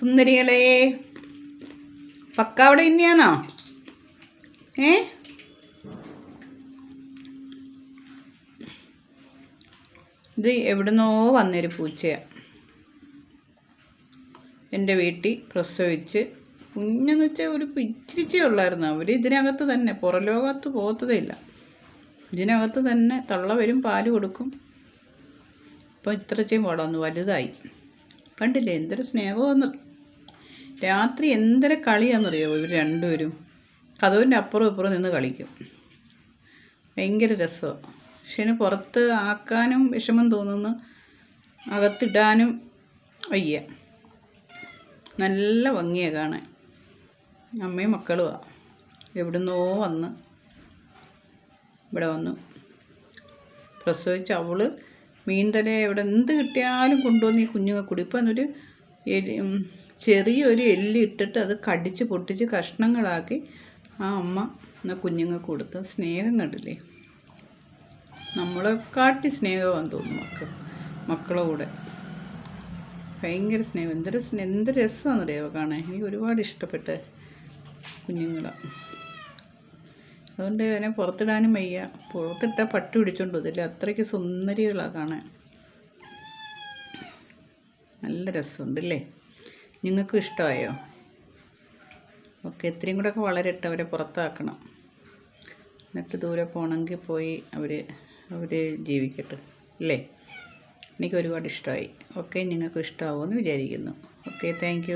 സുന്ദരികളെ പക്ക അവിടെ ഇന്നെയാണോ ഏ? ഇത് എവിടുന്നോ വന്നൊരു പൂച്ചയാണ് എന്റെ വീട്ടിൽ പ്രസവിച്ച് കുഞ്ഞെന്ന് വെച്ചാൽ ഒരു പിച്ചിരിച്ചേ ഉള്ളായിരുന്നു. അവർ ഇതിനകത്ത് തന്നെ പുറലോകത്ത് പോകത്തതേ ഇല്ല. ഇതിനകത്ത് തന്നെ തള്ള വരും പാൽ കൊടുക്കും. ഇപ്പോൾ ഇത്രച്ചേം വളർന്നു വലുതായി. കണ്ടില്ലേ? എന്തൊരു സ്നേഹമെന്ന് രാത്രി എന്തര കളിയാണെന്നറിയോ ഇവർ രണ്ടുപേരും? കഥവിന്റെ അപ്പുറം ഇപ്പുറം നിന്ന് കളിക്കും. ഭയങ്കര രസമാണ് പക്ഷേ പുറത്ത് ആക്കാനും വിഷമം തോന്നുന്നു. അകത്തിടാനും വയ്യ. നല്ല ഭംഗിയാണ് കാണാൻ. അമ്മയും മക്കളുമാണ് എവിടുന്നോ വന്ന്. ഇവിടെ വന്നു. പ്രസവിച്ച് അവൾ മീൻതലെ എവിടെ എന്ത് കിട്ടിയാലും കൊണ്ടുവന്ന് ഈ കുഞ്ഞുങ്ങൾ കൂടി ഇപ്പം എന്നൊരു എലി ചെറിയൊരു എല്ല് ഇട്ടിട്ട് അത് കടിച്ച് പൊട്ടിച്ച് കഷ്ണങ്ങളാക്കി ആ അമ്മ കുഞ്ഞുങ്ങൾക്ക് കൊടുത്ത. സ്നേഹം കണ്ടില്ലേ? നമ്മളെ കാട്ടി സ്നേഹമാണെന്ന് തോന്നുന്നു മക്കൾ മക്കളെ കൂടെ. ഭയങ്കര സ്നേഹം. എന്തൊരു സ്നേഹം എന്ത് രസമാണെന്നറിയാമോ കാണാൻ? എനിക്ക് ഒരുപാട് ഇഷ്ടപ്പെട്ട കുഞ്ഞുങ്ങളാണ് അതുകൊണ്ട് അതിനെ പുറത്തിടാനും വയ്യ. പുറത്തിട്ടാൽ പട്ടി പിടിച്ചോണ്ട് പോകത്തില്ല അത്രയ്ക്ക് സുന്ദരികളാണ് കാണാൻ. നല്ല രസമുണ്ടല്ലേ? നിങ്ങൾക്കും ഇഷ്ടമായോ? ഓക്കെ ഇത്രയും കൂടെ ഒക്കെ വളരട്ടെ അവരെ പുറത്താക്കണം. എന്നിട്ട് ദൂരെ പോകണമെങ്കിൽ പോയി അവർ അവർ ജീവിക്കട്ടെ അല്ലേ? എനിക്ക് ഒരുപാട് ഇഷ്ടമായി. ഓക്കെ നിങ്ങൾക്കും ഇഷ്ടമാവുമെന്ന് വിചാരിക്കുന്നു. Okay thank